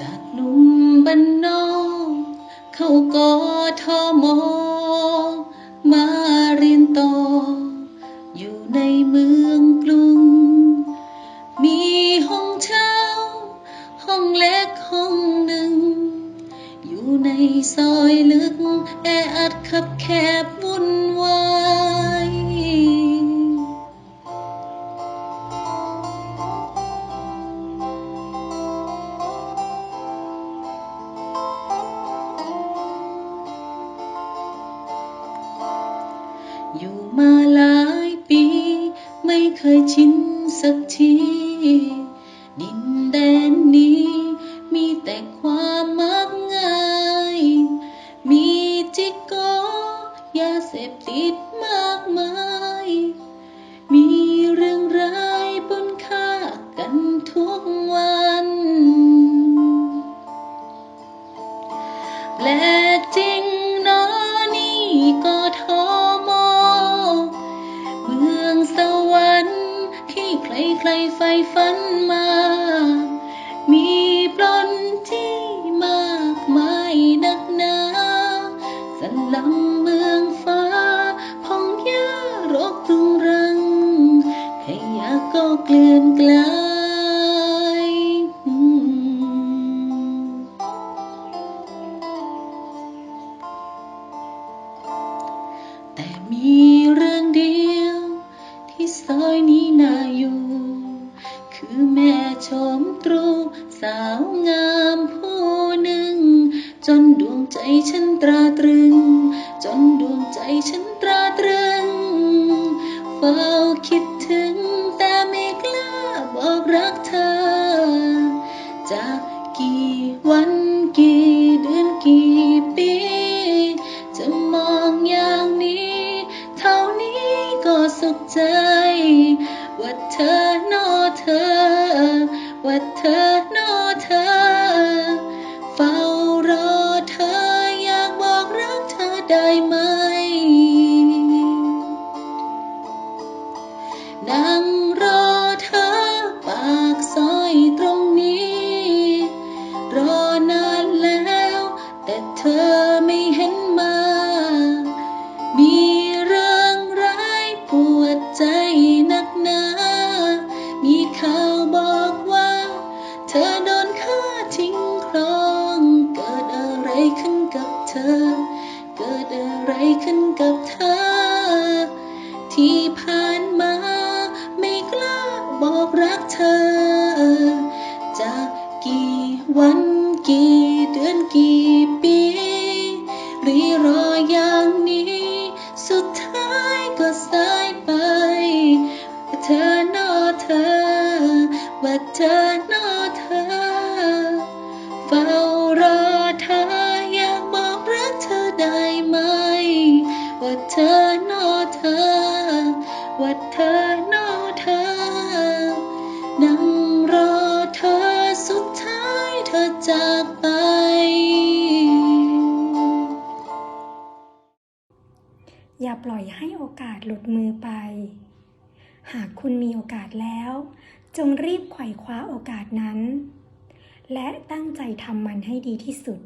จากหนุ่มบ้านนองเข้ากอทอมอมาเรียนต่อ อยู่ในเมืองกรุง มีห้องเช่า ห้องเล็กห้องหนึ่ง อยู่ในซอยลึก แออัดขับแคบวุ่น เคยชินสักที ดินแดนนี้มีแต่ความมักง่าย มีจิกโกยาเสพติดมากมาย มีเรื่องร้ายปนค่ากันทุกวันแปลกจ ใครใครๆใฝ่ฝันมา มีปล้นที่มากมายนักหนาสลัมเมืองฟ้าพองยารกรุงรัง ขยะก็เกลื่อนกลายแต่มีเรื่องเดียวที่ซอยนี้ รูสาวงามผู้หนึ่ง จนดวงใจฉันตราตรึง จนดวงใจฉันตราตรึง เฝ้าคิดถึงแต่ไม่กล้าบอกรักเธอ จากกี่วันกี่เดือนกี่ปี จะมองอย่างนี้ เท่านี้ก็สุขใจ ว่าเธอนอเธอ ว่าเธอนอเธอ เฝ้ารอเธออยากบอกรักเธอได้ไหม นั่งรอเธอปากซอยตรงนี้ รอนานแล้ว แต่เธอไม่เห็นมา ธอโดนฆ่าทิ้งคลอง เกิดอะไรขึ้นกับเธอ เกิดอะไรขึ้นกับเธอ ที่ผ่าน เธอนอเธอ ว่าเธอนอเธอ นั่งรอเธอสุดท้ายเธอจากไป อย่าปล่อยให้โอกาสหลุดมือไป หากคุณมีโอกาสแล้ว จงรีบไขว่คว้าโอกาสนั้น และตั้งใจทำมันให้ดีที่สุด